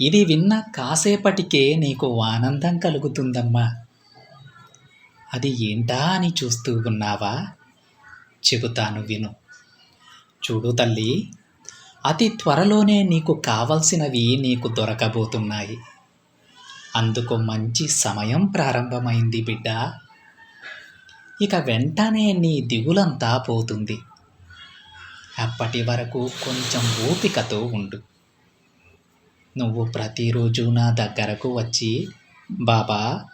ఇది విన్న కాసేపటికే నీకు ఆనందం కలుగుతుందమ్మా. అది ఏంటా అని చూస్తూ ఉన్నావా? చెబుతాను విను. చూడు తల్లి అతి త్వరలోనే నీకు కావలసినవి నీకు దొరకబోతున్నాయి. అందుకు మంచి సమయం ప్రారంభమైంది బిడ్డ. ఇక వెంటనే నీ దిగులంతా పోతుంది. అప్పటి వరకు కొంచెం ఓపికతో ఉండు. నువ్వు ప్రతిరోజు నా దగ్గరకు వచ్చి బాబా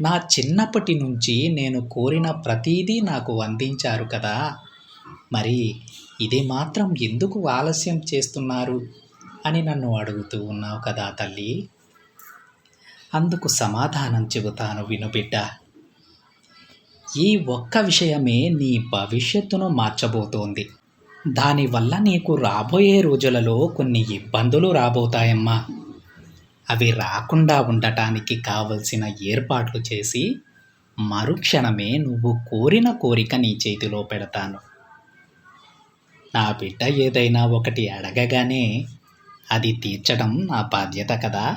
నా చిన్నప్పటి నుంచి నేను కోరిన ప్రతీదీ నాకు అందించారు కదా. మరి ఇది మాత్రం ఎందుకు ఆలస్యం చేస్తున్నారు? అని నన్ను అడుగుతూ ఉన్నావు కదా తల్లి. అందుకు సమాధానం చెబుతాను వినుబిడ్డ ఈ ఒక్క విషయమే నీ భవిష్యత్తును మార్చబోతోంది. దానివల్ల నీకు రాబోయే రోజులలో కొన్ని ఇబ్బందులు రాబోతాయమ్మా. అవి రాకుండా ఉండటానికి కావలసిన ఏర్పాట్లు చేసి మరుక్షణమే నువ్వు కోరిన కోరిక నీ చేతిలో పెడతాను. నా బిడ్డ ఏదైనా ఒకటి అడగగానే అది తీర్చడం నా బాధ్యత కదా.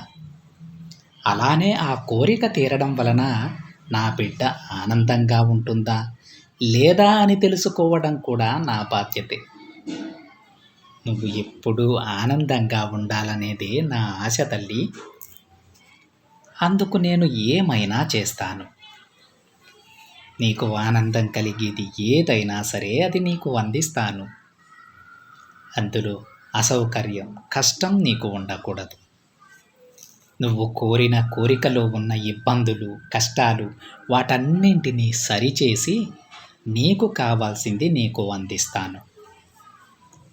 అలానే ఆ కోరిక తీరడం వలన నా బిడ్డ ఆనందంగా ఉంటుందా? లేదా అని తెలుసుకోవడం కూడా నా బాధ్యతే. నువ్వు ఎప్పుడూ ఆనందంగా ఉండాలనేదే నా ఆశ తల్లి. అందుకు నేను ఏమైనా చేస్తాను. నీకు ఆనందం కలిగేది ఏదైనా సరే అది నీకు అందిస్తాను. అందులో అసౌకర్యం కష్టం నీకు ఉండకూడదు. నువ్వు కోరిన కోరికలో ఉన్న ఇబ్బందులు కష్టాలు వాటన్నింటినీ సరిచేసి నీకు కావాల్సింది నీకు అందిస్తాను.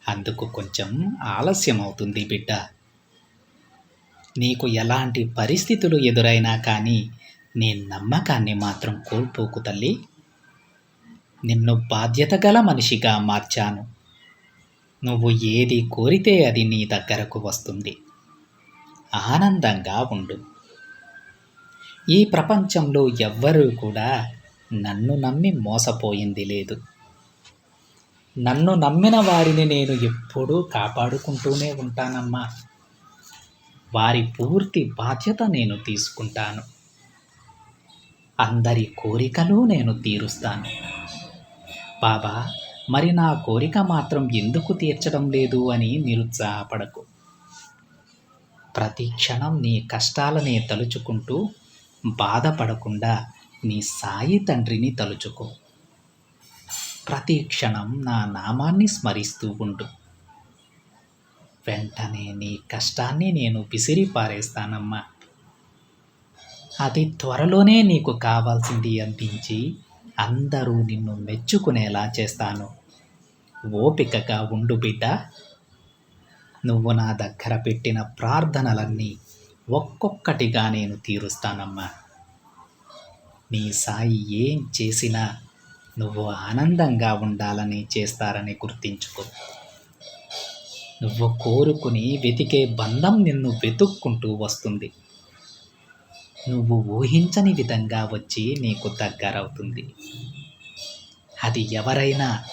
అందుకు కొంచెం ఆలస్యం అవుతుంది బిడ్డ. నీకు ఎలాంటి పరిస్థితులు ఎదురైనా కానీ నీ నమ్మకాన్ని మాత్రం కోల్పోకు తల్లి. నిన్ను బాధ్యత గల మనిషిగా మార్చాను. నువ్వు ఏది కోరితే అది నీ దగ్గరకు వస్తుంది. ఆనందంగా ఉండు. ఈ ప్రపంచంలో ఎవ్వరూ కూడా నన్ను నమ్మి మోసపోయింది లేదు. నన్ను నమ్మిన వారిని నేను ఎప్పుడూ కాపాడుకుంటూనే ఉంటానమ్మా. వారి పూర్తి బాధ్యత నేను తీసుకుంటాను. అందరి కోరికలు నేను తీరుస్తాను. బాబా మరి నా కోరిక మాత్రం ఎందుకు తీర్చడం లేదు అని నిరుత్సాహపడకు. ప్రతి క్షణం నీ కష్టాలనే తలుచుకుంటూ బాధపడకుండా నీ సాయి తండ్రిని తలుచుకో. ప్రతి క్షణం నా నామాన్ని స్మరిస్తూ ఉండు. వెంటనే నీ కష్టాన్ని నేను విసిరి పారేస్తానమ్మా. అతి త్వరలోనే నీకు కావాల్సింది అందించి అందరూ నిన్ను మెచ్చుకునేలా చేస్తాను. ఓపికగా ఉండు బిడ్డ. నువ్వు నా దగ్గర పెట్టిన ప్రార్థనలన్నీ ఒక్కొక్కటిగా నేను తీరుస్తానమ్మా. నీ సాయి ఏం చేసినా నువ్వు ఆనందంగా ఉండాలని చేస్తారని గుర్తించుకో. నువ్వు కోరుకుని వెతికే బంధం నిన్ను వెతుక్కుంటూ వస్తుంది. నువ్వు ఊహించని విధంగా వచ్చి నీకు దగ్గరవుతుంది. అది ఎవరైనా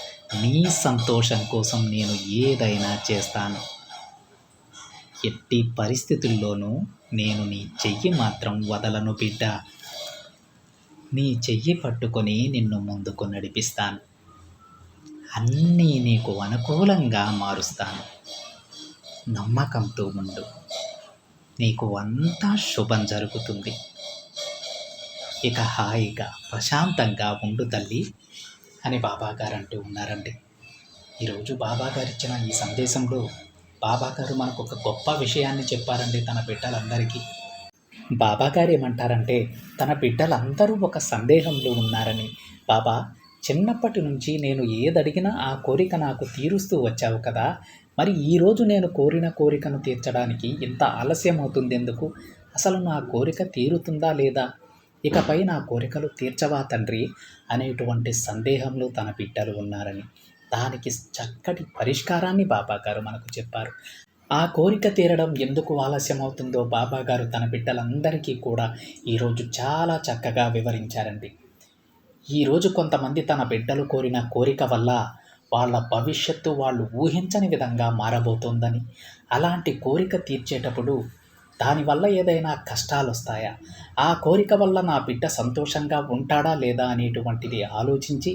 నీ సంతోషం కోసం నేను ఏదైనా చేస్తాను. ఎట్టి పరిస్థితుల్లోనూ నేను నీ చెయ్యి మాత్రం వదలను బిడ్డ. నీ చెయ్యి పట్టుకొని నిన్ను ముందుకు నడిపిస్తాను. అన్నీ నీకు అనుకూలంగా మారుస్తాను. నమ్మకంతో ఉండు. నీకు అంతా శుభం జరుగుతుంది. ఇక హాయిగా ప్రశాంతంగా ఉండు తల్లి అని బాబాగారు అంటూ ఉన్నారండి. ఈరోజు బాబాగారు ఇచ్చిన ఈ సందేశంలో బాబాగారు మనకు ఒక గొప్ప విషయాన్ని చెప్పారండి తన బిడ్డలందరికీ. బాబాగారు ఏమంటారంటే తన బిడ్డలందరూ ఒక సందేహంలో ఉన్నారని. బాబా చిన్నప్పటి నుంచి నేను ఏదడిగినా ఆ కోరిక నాకు తీరుస్తూ వచ్చావు కదా. మరి ఈరోజు నేను కోరిన కోరికను తీర్చడానికి ఇంత ఆలస్యం అవుతుంది ఎందుకు అసలు నా కోరిక తీరుతుందా లేదా? ఇకపై నా కోరికలు తీర్చవా తండ్రి? అనేటువంటి సందేహంలో తన బిడ్డలు ఉన్నారని. దానికి చక్కటి పరిష్కారాన్ని బాబాగారు మనకు చెప్పారు. ఆ కోరిక తీరడం ఎందుకు ఆలస్యం అవుతుందో బాబా గారు తన బిడ్డలందరికీ కూడా ఈరోజు చాలా చక్కగా వివరించారండి. ఈరోజు కొంతమంది తన బిడ్డలు కోరిన కోరిక వల్ల వాళ్ళ భవిష్యత్తు వాళ్ళు ఊహించని విధంగా మారబోతోందని అలాంటి కోరిక తీర్చేటప్పుడు దానివల్ల ఏదైనా కష్టాలు వస్తాయా ఆ కోరిక వల్ల నా బిడ్డ సంతోషంగా ఉంటాడా లేదా అనేటువంటిది ఆలోచించి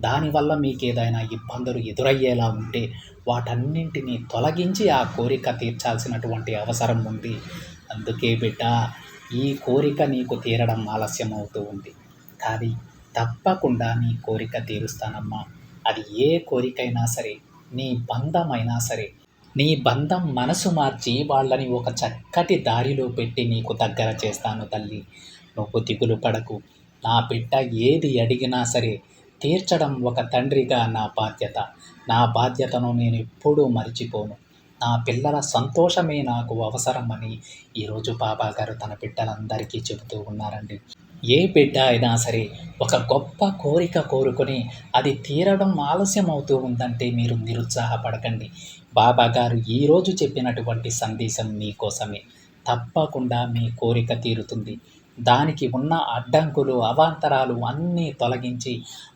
దానివల్ల మీకు ఏదైనా ఇబ్బందులు ఎదురయ్యేలా ఉంటే వాటన్నింటినీ తొలగించి ఆ కోరిక తీర్చాల్సినటువంటి అవసరం ఉంది. అందుకే బిడ్డ ఈ కోరిక నీకు తీరడం ఆలస్యం అవుతూ ఉంది. కానీ తప్పకుండా నీ కోరిక తీరుస్తానమ్మా. అది ఏ కోరికైనా సరే నీ బంధమైనా సరే నీ బంధం మనసు మార్చి వాళ్ళని ఒక చక్కటి దారిలో పెట్టి నీకు దగ్గర చేస్తాను తల్లి. నువ్వు దిగులు పడకు. నా బిడ్డ ఏది అడిగినా సరే తీర్చడం ఒక తండ్రిగా నా బాధ్యత. నా బాధ్యతను నేను ఎప్పుడూ మరిచిపోను. నా పిల్లల సంతోషమే నాకు అవసరమని ఈరోజు బాబా గారు తన బిడ్డలందరికీ చెబుతూ ఉన్నారండి. ఏ బిడ్డ అయినా సరే ఒక గొప్ప కోరిక కోరుకొని అది తీరడం ఆలస్యం అవుతూ ఉందంటే మీరు నిరుత్సాహపడకండి. బాబా గారు ఈరోజు చెప్పినటువంటి సందేశం మీకోసమే. తప్పకుండా మీ కోరిక తీరుతుంది. దానికి ఉన్న అడ్డంకులు అవాంతరాలు అన్నీ తొలగించి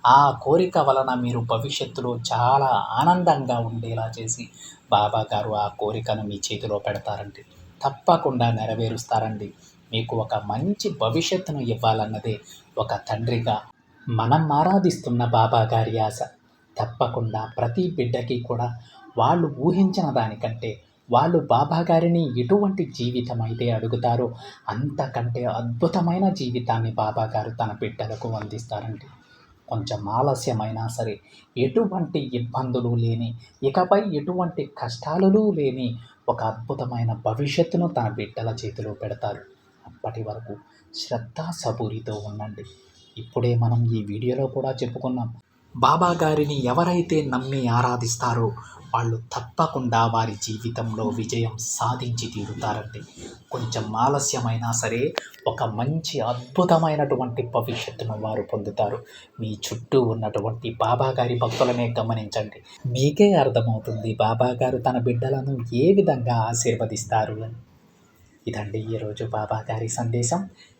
ఆ కోరిక వలన మీరు భవిష్యత్తులో చాలా ఆనందంగా ఉండేలా చేసి బాబా గారు ఆ కోరికను మీ చేతిలో పెడతారండి. తప్పకుండా నెరవేరుస్తారండి. మీకు ఒక మంచి భవిష్యత్తును ఇవ్వాలన్నదే ఒక తండ్రిగా మనం ఆరాధిస్తున్న బాబా గారి ఆశ. తప్పకుండా ప్రతి బిడ్డకి కూడా వాళ్ళు ఊహించిన దానికంటే వాళ్ళు బాబా గారిని ఎటువంటి జీవితం అయితే అడుగుతారో అంతకంటే అద్భుతమైన జీవితాన్ని బాబా గారు తన బిడ్డలకు అందిస్తారండి. కొంచెం ఆలస్యమైనా సరే ఎటువంటి ఇబ్బందులు లేని ఇకపై ఎటువంటి కష్టాలు లేని ఒక అద్భుతమైన భవిష్యత్తును తన బిడ్డల చేతిలో పెడతారు. అప్పటి వరకు శ్రద్ధ సబూరితో ఉండండి. ఇప్పుడే మనం ఈ వీడియోలో కూడా చెప్పుకున్నాం. బాబా గారిని ఎవరైతే నమ్మి ఆరాధిస్తారో వాళ్ళు తప్పకుండా వారి జీవితంలో విజయం సాధించి తీరుతారండి. కొంచెం ఆలస్యమైనా సరే ఒక మంచి అద్భుతమైనటువంటి భవిష్యత్తును వారు పొందుతారు. మీ చుట్టూ ఉన్నటువంటి బాబా గారి భక్తులనే గమనించండి. మీకే అర్థమవుతుంది బాబాగారు తన బిడ్డలను ఏ విధంగా ఆశీర్వదిస్తారు అని. ఇదండి ఈరోజు బాబాగారి సందేశం.